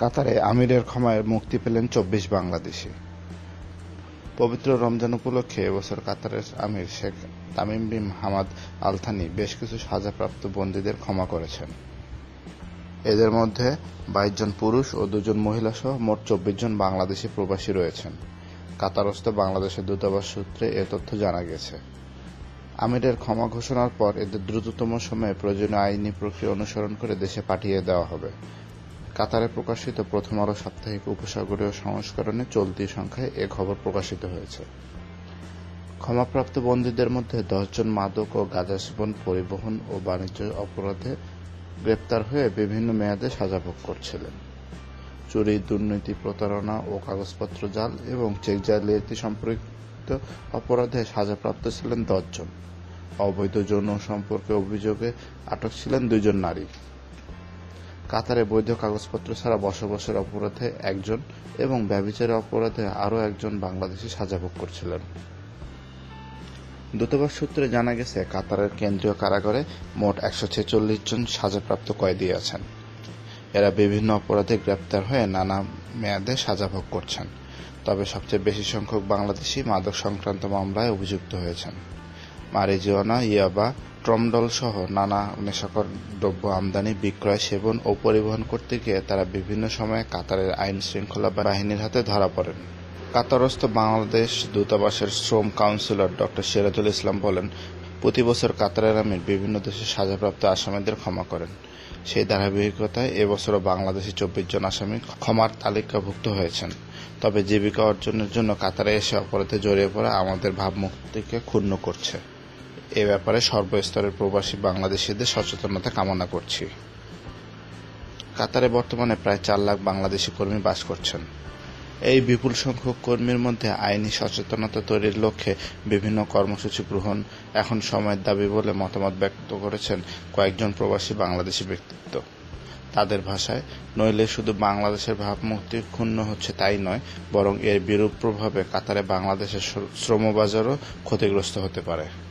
কাতারে আমিরের ক্ষমায় মুক্তি পেলেন চব্বিশ বাংলাদেশি। পবিত্র রমজান উপলক্ষে এবছর কাতারের আমির Sheikh Tamim bin Hamad Al Thani বেশ কিছু সাজাপ্রাপ্ত বন্দীদের ক্ষমা করেছেন। এদের মধ্যে বাইশ জন পুরুষ ও দুজন মহিলা সহ মোট চব্বিশ জন বাংলাদেশি প্রবাসী রয়েছেন। কাতারস্থ বাংলাদেশের দূতাবাস সূত্রে এ তথ্য জানা গেছে। আমিরের ক্ষমা ঘোষণার পর এদের দ্রুততম সময়ে প্রয়োজনীয় আইনি প্রক্রিয়া অনুসরণ করে দেশে পাঠিয়ে দেওয়া হবে। কাতারে প্রকাশিত প্রথম আলো সাপ্তাহিক উপসাগরীয় সংস্করণে চলতি সংখ্যায় এ খবর প্রকাশিত হয়েছে। ক্ষমাপ্রাপ্ত বন্দীদের মধ্যে দশজন মাদক ও গাঁজা সেবন, পরিবহন ও বাণিজ্য অপরাধে গ্রেপ্তার হয়ে বিভিন্ন মেয়াদে সাজা ভোগ করছিলেন। চুরি, দুর্নীতি, প্রতারণা ও কাগজপত্র জাল এবং চেক জালিয়াতি সম্পর্কিত অপরাধে সাজাপ্রাপ্ত ছিলেন দশজন। অবৈধ যৌন সম্পর্কে অভিযোগে আটক ছিলেন দুজন নারী। কাতারে বৈধ কাগজপত্র ছাড়া বসবাসের অপরাধে একজন এবং ব্যভিচারের অপরাধে আরও একজন বাংলাদেশি সাজা ভোগ করছিলেন। দূতাবাস সূত্রে জানা গেছে, কাতারের কেন্দ্রীয় কারাগারে মোট একশো ছেচল্লিশ জন সাজাপ্রাপ্ত কয়েদি আছেন। এরা বিভিন্ন অপরাধে গ্রেপ্তার হয়ে নানা মেয়াদে সাজা ভোগ করছেন। তবে সবচেয়ে বেশি সংখ্যক বাংলাদেশি মাদক সংক্রান্ত মামলায় অভিযুক্ত হয়েছেন। মারিজুয়ানা ইয়াবা, ট্রমডল সহ নানা নেশাকর দ্রব্য আমদানি, বিক্রয়, সেবন ও পরিবহন করতে গিয়ে তারা বিভিন্ন সময়ে কাতারের আইন শৃঙ্খলা বাহিনীর হাতে ধরা পড়েন। কাতারস্থ বাংলাদেশ দূতাবাসের শ্রম কাউন্সিলর ডক্টর সিরাজুল ইসলাম বলেন, প্রতি বছর কাতারের আমির বিভিন্ন দেশের সাজাপ্রাপ্ত আসামিদের ক্ষমা করেন। সেই ধারাবাহিকতায় এবছরও বাংলাদেশি চব্বিশ জন আসামি ক্ষমার তালিকাভুক্ত হয়েছেন। তবে জীবিকা অর্জনের জন্য কাতারে এসে অপরাধে জড়িয়ে পড়া আমাদের ভাবমূর্তিকে ক্ষুণ্ণ করছে। এ ব্যাপারে সর্বস্তরের প্রবাসী বাংলাদেশিদের সচেতনতা কামনা করছি। কাতারে বর্তমানে প্রায় চার লাখ বাংলাদেশি কর্মী বাস করছেন। এই বিপুল সংখ্যক কর্মীর মধ্যে আইনি সচেতনতা তৈরির লক্ষ্যে বিভিন্ন কর্মসূচি গ্রহণ এখন সময়ের দাবি বলে মতামত ব্যক্ত করেছেন কয়েকজন প্রবাসী বাংলাদেশি ব্যক্তিত্ব। তাদের ভাষায়, নইলে শুধু বাংলাদেশের ভাবমূর্তি ক্ষুণ্ণ হচ্ছে তাই নয়, বরং এর বিরূপ প্রভাবে কাতারে বাংলাদেশের শ্রমবাজারও ক্ষতিগ্রস্ত হতে পারে।